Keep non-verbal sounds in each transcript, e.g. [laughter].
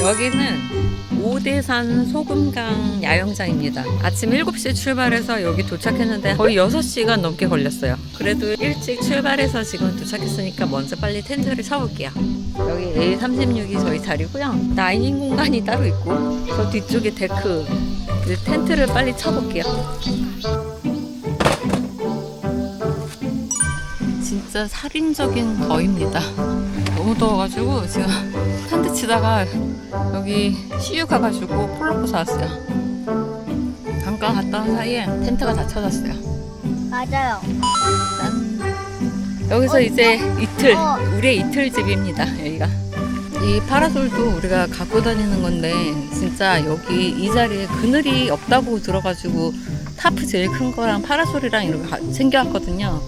여기는 오대산 소금강 야영장입니다. 아침 7시에 출발해서 여기 도착했는데 거의 6시간 넘게 걸렸어요. 그래도 일찍 출발해서 지금 도착했으니까 먼저 빨리 텐트를 쳐볼게요. 여기 A36이 저희 자리고요. 다이닝 공간이 따로 있고 저 뒤쪽에 데크 그 텐트를 빨리 쳐볼게요. 진짜 살인적인 더위입니다. 너무 더워가지고 지금 텐트 치다가 여기 CU 가가지고 폴로포 사왔어요. 잠깐 갔다 온 사이에 텐트가 다 쳐졌어요. 맞아요. 짠. 여기서 이제 이틀, 어. 우리의 이틀 집입니다. 여기가. 이 파라솔도 우리가 갖고 다니는 건데 진짜 여기 이 자리에 그늘이 없다고 들어가지고 타프 제일 큰 거랑 파라솔이랑 이렇게 가- 챙겨왔거든요.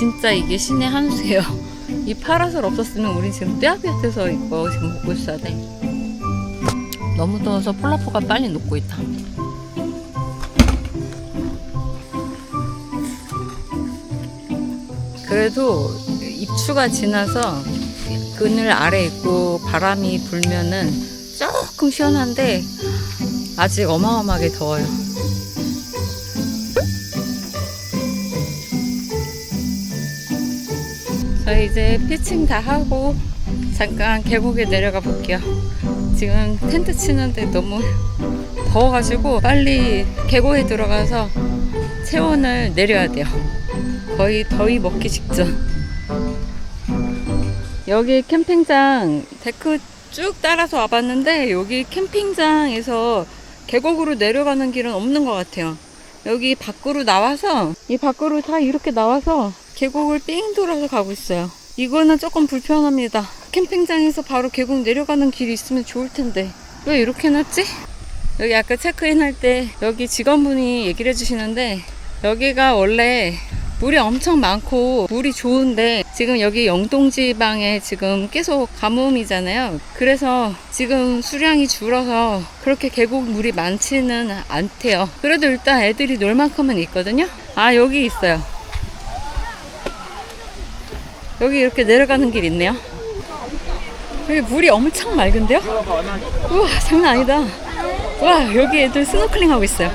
진짜 이게 신의 한 수예요. 이 파라솔 없었으면 우린 지금 뼈아비앗에서 이거 지금 먹고 있어야 돼. 너무 더워서 폴라포가 빨리 녹고 있다. 그래도 입추가 지나서 그늘 아래 있고 바람이 불면은 조금 시원한데 아직 어마어마하게 더워요. 이제 피칭 다 하고 잠깐 계곡에 내려가 볼게요. 지금 텐트 치는데 너무 더워가지고 빨리 계곡에 들어가서 체온을 내려야 돼요. 거의 더위 먹기 직전. 여기 캠핑장 데크 쭉 따라서 와봤는데 여기 캠핑장에서 계곡으로 내려가는 길은 없는 것 같아요. 여기 밖으로 나와서 이 밖으로 다 이렇게 나와서 계곡을 삥 돌아서 가고 있어요. 이거는 조금 불편합니다. 캠핑장에서 바로 계곡 내려가는 길이 있으면 좋을 텐데 왜 이렇게 해놨지? 여기 아까 체크인 할 때 여기 직원분이 얘기를 해주시는데 여기가 원래 물이 엄청 많고 물이 좋은데 지금 여기 영동지방에 지금 계속 가뭄이잖아요. 그래서 지금 수량이 줄어서 그렇게 계곡 물이 많지는 않대요. 그래도 일단 애들이 놀 만큼은 있거든요. 아 여기 있어요. 여기 이렇게 내려가는 길 있네요. 여기 물이 엄청 맑은데요? 우와 장난 아니다. 와 여기 애들 스노클링 하고 있어요.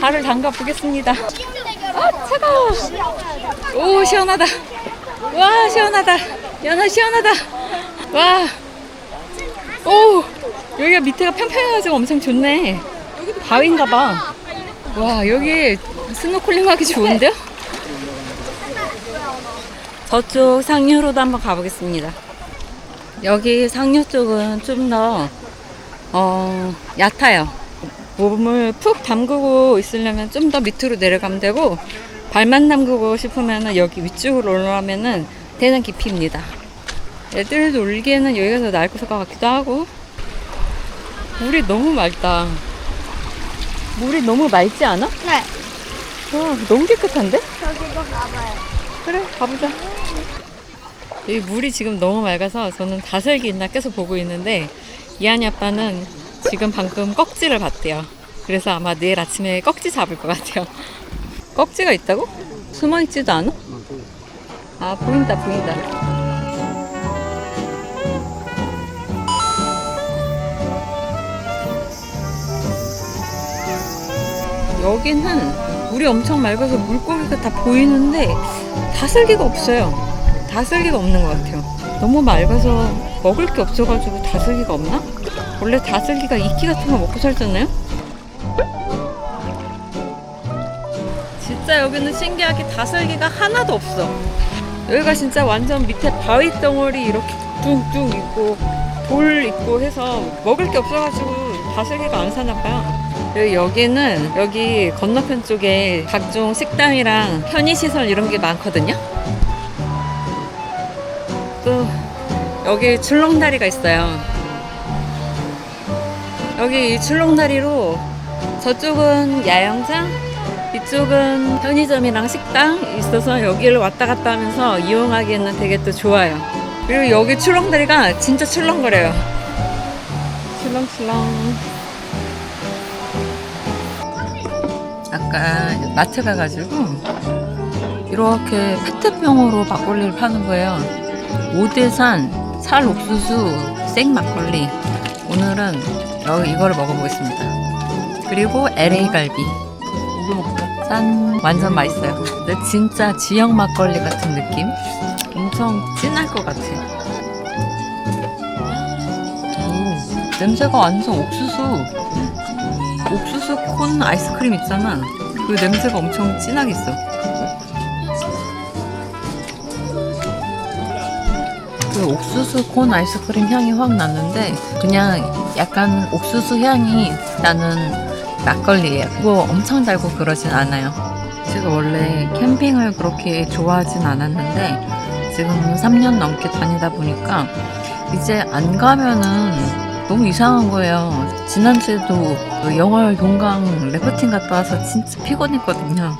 발을 담가 보겠습니다. 아 차가워. 오 시원하다. 와 시원하다. 연아 시원하다. 와. 오 여기가 밑에가 평평해가지고 엄청 좋네. 바위인가 봐. 와 여기 스노클링 하기 좋은데요? 저쪽 상류로도 한번 가보겠습니다. 여기 상류 쪽은 좀 더, 어, 얕아요. 몸을 푹 담그고 있으려면 좀 더 밑으로 내려가면 되고, 발만 담그고 싶으면 여기 위쪽으로 올라가면은 되는 깊이입니다. 애들 놀기에는 여기가 더 나을 것 같기도 하고, 물이 너무 맑다. 물이 너무 맑지 않아? 네. 와, 너무 깨끗한데? 저기도 가봐요. 그래 가보자 여기 물이 지금 너무 맑아서 저는 다슬기 있나 계속 보고 있는데 이한이 아빠는 지금 방금 꺽지를 봤대요 그래서 아마 내일 아침에 꺽지 잡을 것 같아요 [laughs] 꺽지가 있다고? 숨어있지도 않아? 아 보인다 보인다 여기는 물이 엄청 맑아서 물고기가 다 보이는데 다슬기가 없어요. 다슬기가 없는 것 같아요. 너무 맑아서 먹을 게 없어가지고 다슬기가 없나? 원래 다슬기가 이끼 같은 거 먹고 살잖아요? 진짜 여기는 신기하게 다슬기가 하나도 없어. 여기가 진짜 완전 밑에 바위 덩어리 이렇게 뚝뚝 있고 돌 있고 해서 먹을 게 없어가지고 다슬기가 안 사나 봐요. 그리고 여기는 여기 건너편 쪽에 각종 식당이랑 편의시설 이런 게 많거든요. 또 여기 출렁다리가 있어요. 여기 이 출렁다리로 저쪽은 야영장, 이쪽은 편의점이랑 식당 있어서 여기를 왔다 갔다 하면서 이용하기에는 되게 또 좋아요. 그리고 여기 출렁다리가 진짜 출렁거려요. 출렁출렁. 아까 마트 가가지고 이렇게 페트병으로 막걸리를 파는 거예요. 오대산 찰 옥수수 생 막걸리. 오늘은 여기 이거를 먹어보겠습니다. 그리고 LA 갈비. 짠. 완전 맛있어요. 근데 진짜 지역 막걸리 같은 느낌? 엄청 진할 것 같아. 오, 냄새가 완전 옥수수. 옥수수 콘 아이스크림 있잖아. 그 냄새가 엄청 진하게 있어. 그 옥수수 콘 아이스크림 향이 확 나는데 그냥 약간 옥수수 향이 나는 막걸리예요. 그거 엄청 달고 그러진 않아요. 제가 원래 캠핑을 그렇게 좋아하진 않았는데 지금 3년 넘게 다니다 보니까 이제 안 가면은 너무 이상한 거예요. 지난주에도 그 영월 용강 래프팅 갔다 와서 진짜 피곤했거든요.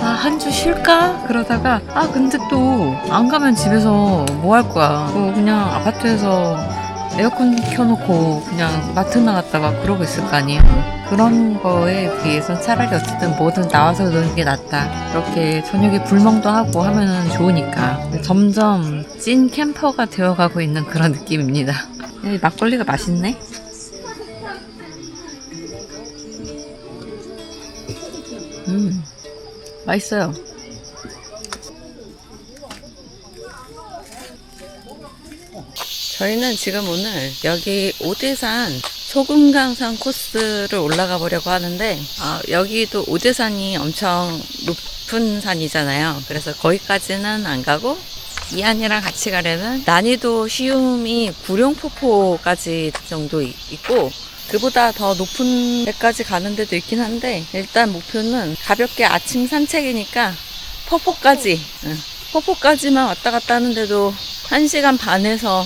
아, 한 주 쉴까? 그러다가, 아, 근데 또, 안 가면 집에서 뭐 할 거야. 뭐 그냥 아파트에서 에어컨 켜놓고 그냥 마트 나갔다가 그러고 있을 거 아니에요. 그런 거에 비해서 차라리 어쨌든 뭐든 나와서 노는 게 낫다. 이렇게 저녁에 불멍도 하고 하면은 좋으니까. 점점 찐 캠퍼가 되어가고 있는 그런 느낌입니다. 이 막걸리가 맛있네? 음, 맛있어요. 저희는 지금 오늘 여기 오대산 소금강산 코스를 올라가 보려고 하는데 아, 여기도 오대산이 엄청 높은 산이잖아요. 그래서 거기까지는 안 가고 이안이랑 같이 가려면 난이도 쉬움이 구룡폭포까지 정도 이- 있고 그보다 더 높은 데까지 가는 데도 있긴 한데 일단 목표는 가볍게 아침 산책이니까 폭포까지 응. 폭포까지만 왔다 갔다 하는데도 1시간 반에서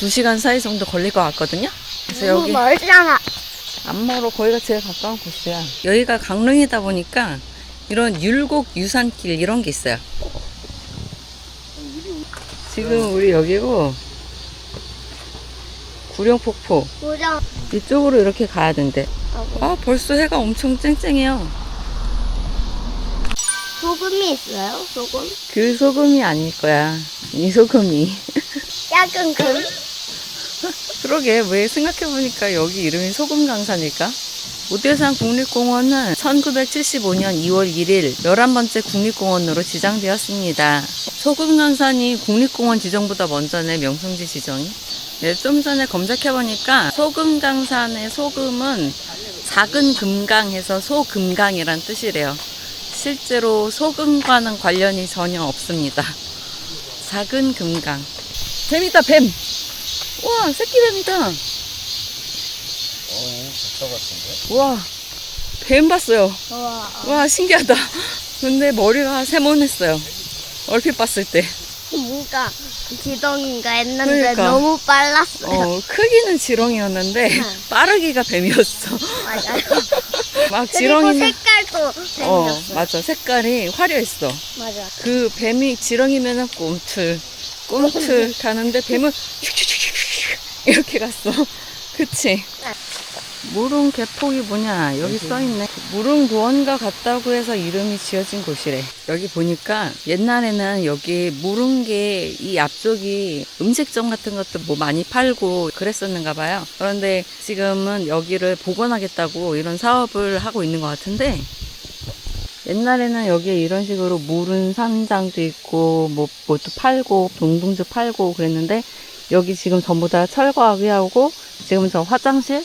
2시간 사이 정도 걸릴 것 같거든요. 그래서 너무 여기 멀잖아. 안 멀어 거기가 제일 가까운 곳이야. 여기가 강릉이다 보니까 이런 율곡 유산길 이런 게 있어요. 지금 우리 여기고 구룡폭포 고정. 이쪽으로 이렇게 가야 된대. 아 벌써 해가 엄청 쨍쨍해요. 소금이 있어요? 소금? 그 소금이 아닐 거야. 이 소금이. [laughs] 작은 금? 그러게 왜 생각해보니까 여기 이름이 소금강산일까? 오대산 국립공원은 1975년 2월 1일 11번째 국립공원으로 지정되었습니다. 소금강산이 국립공원 지정보다 먼저네 명성지 지정이. 네, 좀 전에 검색해보니까 소금강산의 소금은 작은 금강해서 소금강이란 뜻이래요. 실제로 소금과는 관련이 전혀 없습니다. 작은 금강. 뱀이다, 뱀! 우와, 새끼 뱀이다! 우와, 뱀 봤어요. 우와. 와, 신기하다. 근데 머리가 세모냈어요. 얼핏 봤을 때. 뭔가 지덩인가 했는데 그러니까. 너무 빨랐어요. 어, 크기는 지렁이였는데, 응. [laughs] 빠르기가 뱀이었어. 맞아요. [laughs] 막 그리고 지렁이는. 색깔도 어, 생겼어. 맞아. 색깔이 화려했어. 맞아. 그 뱀이 지렁이면은 꿈틀, 꿈틀 [laughs] 가는데 뱀은 슉슉슉슉슉 이렇게 갔어. 그치? 무릉 개폭이 뭐냐? 여기 써있네. 무릉 도원과 같다고 해서 이름이 지어진 곳이래. 여기 보니까 옛날에는 여기 무릉계 이 앞쪽이 음식점 같은 것도 뭐 많이 팔고 그랬었는가 봐요. 그런데 지금은 여기를 복원하겠다고 이런 사업을 하고 있는 것 같은데 옛날에는 여기에 이런 식으로 물은 산장도 있고 뭐 뭐도 팔고 동동주 팔고 그랬는데 여기 지금 전부 다 철거하고 지금 저 화장실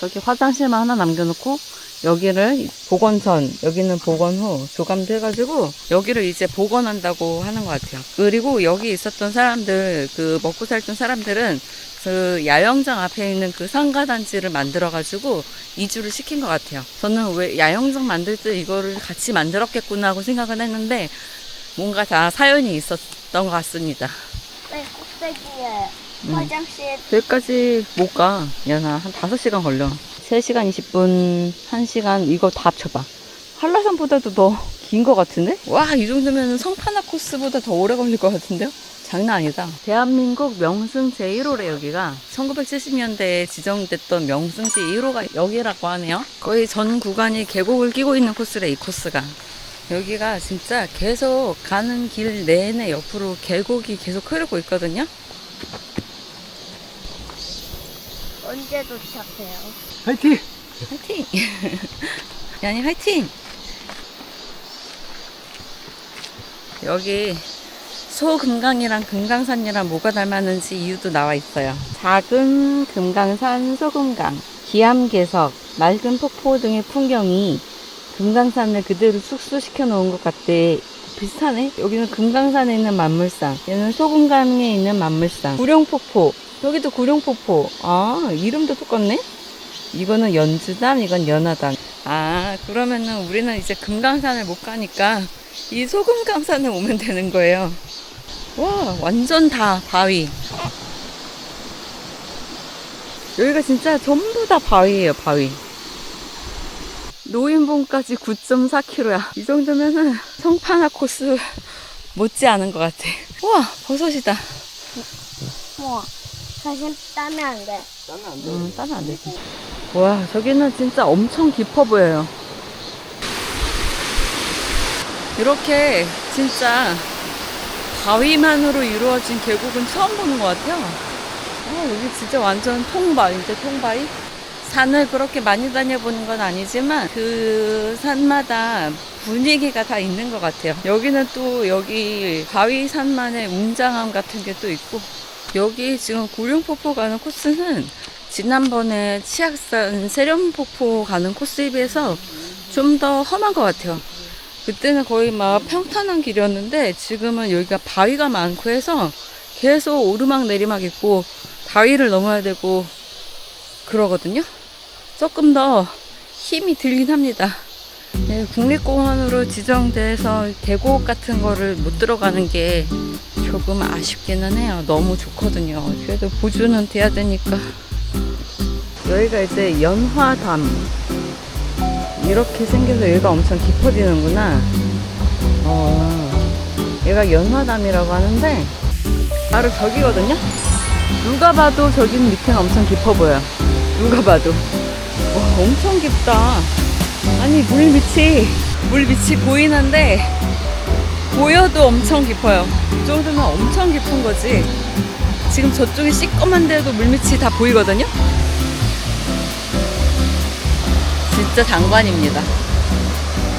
저기 화장실만 하나 남겨놓고 여기를 복원 전 여기는 복원 후 조감도 해가지고 여기를 이제 복원한다고 하는 것 같아요. 그리고 여기 있었던 사람들 그 먹고 살던 사람들은 그 야영장 앞에 있는 그 상가 단지를 만들어 가지고 이주를 시킨 것 같아요. 저는 왜 야영장 만들 때 이거를 같이 만들었겠구나 하고 생각은 했는데 뭔가 다 사연이 있었던 것 같습니다. 네, 꼭대기에 음. 화장실 여기까지 못 가. 야나 한 5시간 걸려. 3시간 20분, 1시간 이거 다 합쳐봐. 한라산보다도 더 긴 것 같은데? 와, 이 정도면 성파나 코스보다 더 오래 걸릴 것 같은데요? 장난 아니다. 대한민국 명승 제1호래 여기가 1970년대에 지정됐던 명승지 1호가 여기라고 하네요. 거의 전 구간이 계곡을 끼고 있는 코스래 이 코스가. 여기가 진짜 계속 가는 길 내내 옆으로 계곡이 계속 흐르고 있거든요. 언제 도착해요? 화이팅! 화이팅! [laughs] 야니 화이팅! 여기 소금강이랑 금강산이랑 뭐가 닮았는지 이유도 나와 있어요. 작은 금강산 소금강, 기암괴석, 맑은 폭포 등의 풍경이 금강산을 그대로 숙소시켜 놓은 것 같대. 비슷하네. 여기는 금강산에 있는 만물상, 얘는 소금강에 있는 만물상, 구룡폭포, 여기도 구룡폭포. 아, 이름도 똑같네? 이거는 연주담, 이건 연화담. 아, 그러면은 우리는 이제 금강산을 못 가니까 이 소금강산에 오면 되는 거예요. 와, 완전 다 바위. 여기가 진짜 전부 다 바위예요, 바위. 노인봉까지 9.4km야. 이 정도면은 성판화 코스 [laughs] 못지 않은 것 같아. 우와, 버섯이다. 우와, 사진 따면 안 돼. 나는 안 음, 따면 안 되지. 와, 저기는 진짜 엄청 깊어 보여요. 이렇게 진짜 바위만으로 이루어진 계곡은 처음 보는 것 같아요. 아, 여기 진짜 완전 통바위인데, 통바위? 산을 그렇게 많이 다녀보는 건 아니지만 그 산마다 분위기가 다 있는 것 같아요. 여기는 또 여기 바위 산만의 웅장함 같은 게 또 있고 여기 지금 구룡폭포 가는 코스는 지난번에 치악산 세련폭포 가는 코스에 비해서 좀 더 험한 것 같아요. 그때는 거의 막 평탄한 길이었는데 지금은 여기가 바위가 많고 해서 계속 오르막 내리막 있고 바위를 넘어야 되고 그러거든요. 조금 더 힘이 들긴 합니다. 네, 국립공원으로 지정돼서 계곡 같은 거를 못 들어가는 게 조금 아쉽기는 해요. 너무 좋거든요. 그래도 보조는 돼야 되니까. 여기가 이제 연화담. 이렇게 생겨서 여기가 엄청 깊어지는구나. 어, 얘가 연화담이라고 하는데, 바로 저기거든요? 누가 봐도 저기는 밑에는 엄청 깊어 보여. 누가 봐도. 와, 엄청 깊다. 아니, 물 밑이, 물 밑이 보이는데, 보여도 엄청 깊어요. 이 정도면 엄청 깊은 거지. 지금 저쪽이 시꺼먼데도 물밑이 다 보이거든요? 진짜 장관입니다.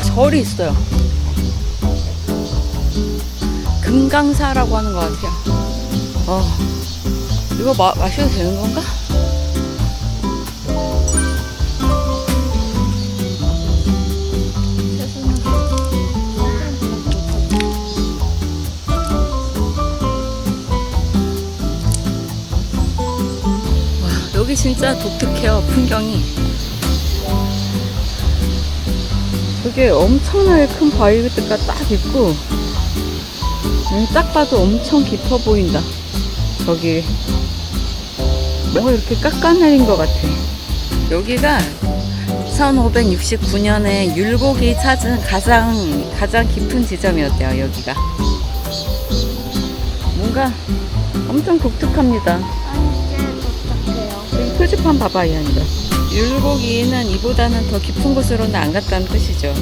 절이 있어요. 금강사라고 하는 것 같아요. 어, 이거 마, 마셔도 되는 건가? 진짜 독특해요, 풍경이. 저게 엄청나게 큰 바위가 딱 있고, 음, 딱 봐도 엄청 깊어 보인다. 저기, 뭐가 이렇게 깎아내린 것 같아. 여기가 1569년에 율곡이 찾은 가장, 가장 깊은 지점이었대요, 여기가. 뭔가 엄청 독특합니다. 표지판 봐봐, 이 아니라. 율곡이는 이보다는 더 깊은 곳으로는 안 갔다는 뜻이죠.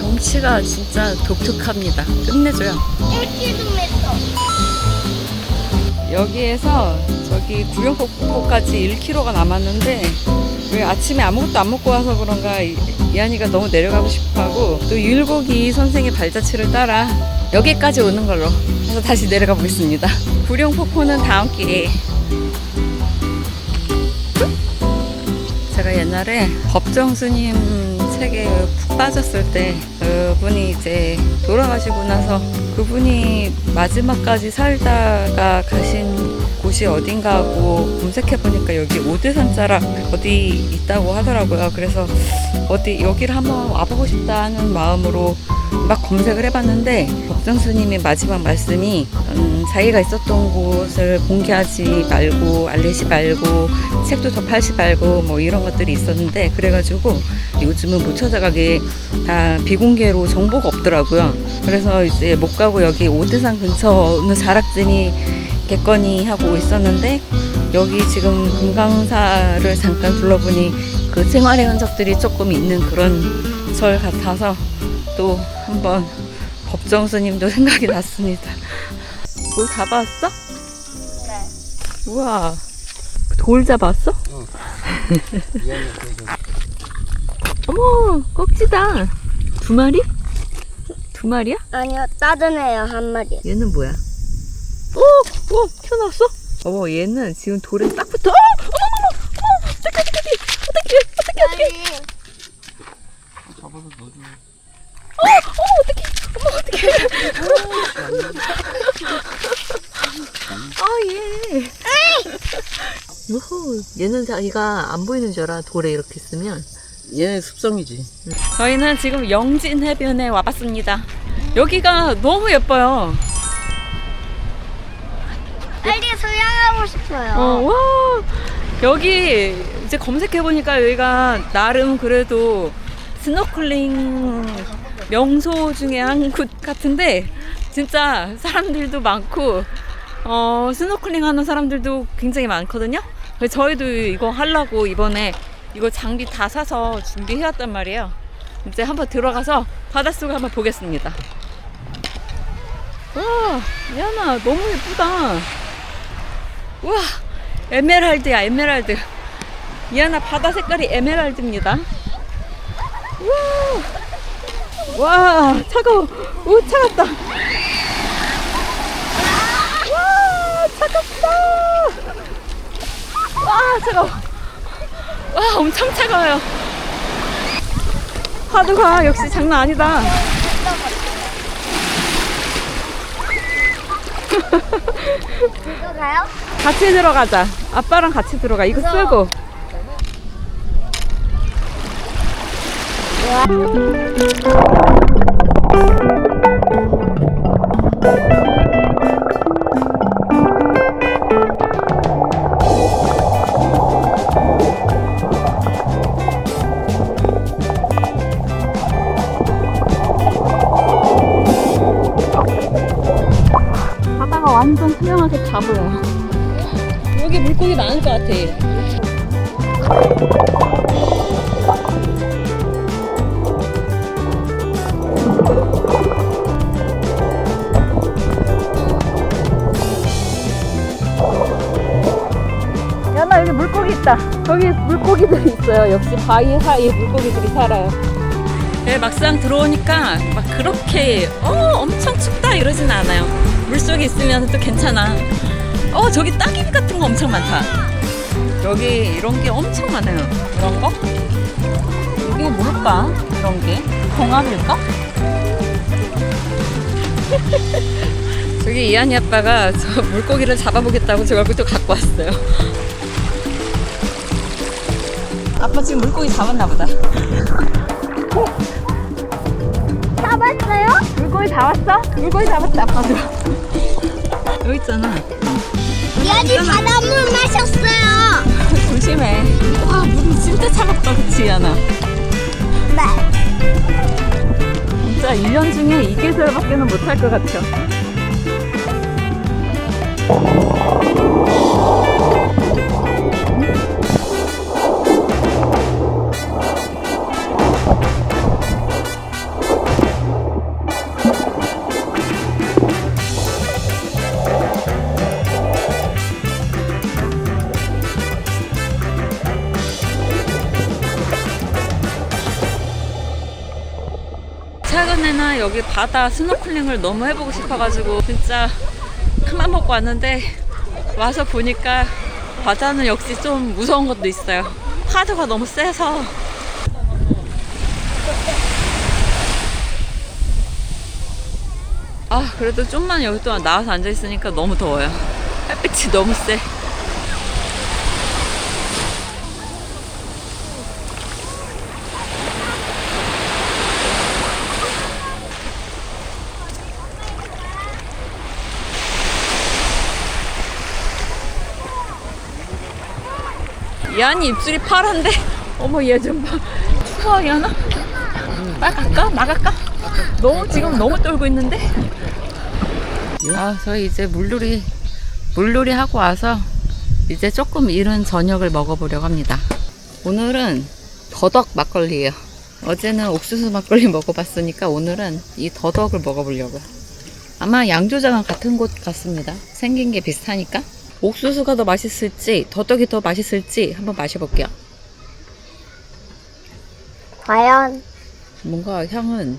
경치가 진짜 독특합니다. 끝내줘요. 1km. 여기에서 저기 구룡폭포까지 1km가 남았는데 왜 아침에 아무것도 안 먹고 와서 그런가 이- 이한이가 너무 내려가고 싶어하고 또 율곡이 선생의 발자취를 따라 여기까지 오는 걸로 해서 다시 내려가 보겠습니다. 구룡폭포는 다음 기회에 제가 옛날에 법정 스님 책에 푹 빠졌을 때 그분이 이제 돌아가시고 나서 그분이 마지막까지 살다가 가신 곳이 어딘가 하고 검색해 보니까 여기 오대산자락 어디 있다고 하더라고요. 그래서 어디 여기를 한번 와보고 싶다 하는 마음으로 막 검색을 해봤는데 법정 스님의 마지막 말씀이 음, 자기가 있었던 곳을 공개하지 말고 알리지 말고 책도 더 팔지 말고 뭐 이런 것들이 있었는데 그래가지고 요즘은 못 찾아가게 다 비공개로 정보가 없더라고요. 그래서 이제 못 가고 여기 오대산 근처 어느 자락진이 겠거니 하고 있었는데 여기 지금 금강사를 잠깐 둘러보니 그 생활의 흔적들이 조금 있는 그런 절 같아서 또 한번 법정 스님도 생각이 났습니다. 뭘 잡아왔어? 네. 우와. 돌 잡았어? 미안해 그래서 어머, 꺽지다. 두 마리? 두 마리야? 아니요, 다른 애요, 한 마리. 얘는 뭐야? 오, 오, 튀어나왔어? 어머, 얘는 지금 돌에 딱 붙어. 어, 어머머머, 어머, 어떡해, 어떡해, 어떡해, 어떡해, 어떡해. 잡아서 넣어줘 어, 어머, 어떡해, 어머, 어떡해. 아, 얘. 우후, 얘는 자기가 안 보이는 줄 알아, 돌에 이렇게 있으면. 얘네 습성이지 저희는 지금 영진 해변에 와봤습니다. 여기가 너무 예뻐요. 빨리 수영하고 싶어요. 어, 와 여기 이제 검색해 보니까 여기가 나름 그래도 스노클링 명소 중에 한 곳 같은데 진짜 사람들도 많고 어 스노클링 하는 사람들도 굉장히 많거든요. 그래서 저희도 이거 하려고 이번에 이거 장비 다 사서 준비해 왔단 말이에요. 이제 한번 들어가서 바닷속을 한번 보겠습니다. 와, 미안아, 너무 예쁘다. 우와 에메랄드야 에메랄드 미안하 바다 색깔이 에메랄드입니다 우와 와 차가워 오 차갑다 와 차갑다 와 차가워 와 엄청 차가워요. 파도가 역시 장난 아니다. 들어가요? 같이 들어가자. 아빠랑 같이 들어가. 이거. 쓰고. 바 바위 사이에 물고기들이 살아요. 네, 막상 들어오니까 막 그렇게 어 엄청 춥다 이러진 않아요. 물속에 있으면 또 괜찮아. 어 저기 따개비 같은 거 엄청 많다. 여기 이런 게 엄청 많아요. 이런 거? 이게 뭘까? 이런 게 동아리일까? [laughs] 저기 이한이 아빠가 저 물고기를 잡아보겠다고 저걸 또 갖고 왔어요. 아빠 지금 물고기 잡았나 보다. 잡았어요? 물고기 잡았어? 물고기 잡았다 아빠도 여기 있잖아 여기 바닷물 마셨어요. [laughs] 조심해 와 물이 진짜 차갑다 그치 야나 네. 진짜 1년 중에 이 계절밖에는 못할 것 같아 여기 바다 스노클링을 너무 해보고 싶어가지고 진짜 큰맘 먹고 왔는데 와서 보니까 바다는 역시 좀 무서운 것도 있어요. 파도가 너무 세서 아 그래도 좀만 여기 또 나와서 앉아 있으니까 너무 더워요. 햇빛이 너무 세. 야니 입술이 파란데 [laughs] 어머 얘 좀 봐. 추워 야나? 빨리 갈까? 나갈까? 너무 지금 너무 떨고 있는데. 아 저희 이제 물놀이 물놀이 하고 와서 이제 조금 이른 저녁을 먹어보려고 합니다. 오늘은 더덕 막걸리예요. 어제는 옥수수 막걸리 [laughs] 먹어봤으니까 오늘은 이 더덕을 먹어보려고요. 아마 양조장은 같은 곳 같습니다. 생긴 게 비슷하니까. 옥수수가 더 맛있을지 더덕이 더 맛있을지 한번 마셔볼게요. 과연 뭔가 향은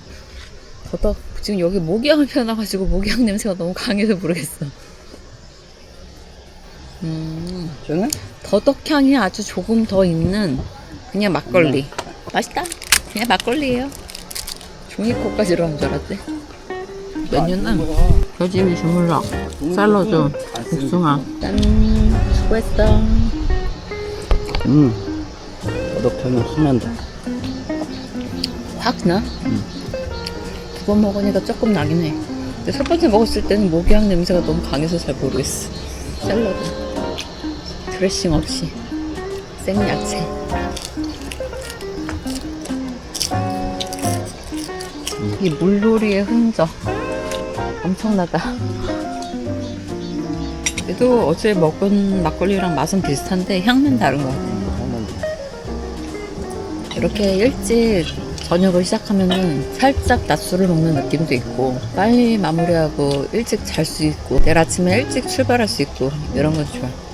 더덕 지금 여기 모기향을 피워놔가지고 모기향 냄새가 너무 강해서 모르겠어. 음 저는 더덕 향이 아주 조금 더 있는 그냥 막걸리. 맛있다. 그냥 막걸리예요. 종이컵까지 들어간 줄 알았대. 메뉴는 겨짐이 주물럭, 샐러드, 복숭아. 짠. 수고했어. 음확 난다 확 나? 두번 먹으니까 조금 나긴 해. 근데 첫 번째 먹었을 때는 모기향 냄새가 너무 강해서 잘 모르겠어. 샐러드. 드레싱 없이. 생야채. 이 물놀이의 흔적. 엄청나다. 그래도 어제 먹은 막걸리랑 맛은 비슷한데 향은 다른 것 같아. 이렇게 일찍 저녁을 시작하면은 살짝 낮술을 먹는 느낌도 있고 빨리 마무리하고 일찍 잘 수 있고 내일 아침에 일찍 출발할 수 있고 이런 건 좋아.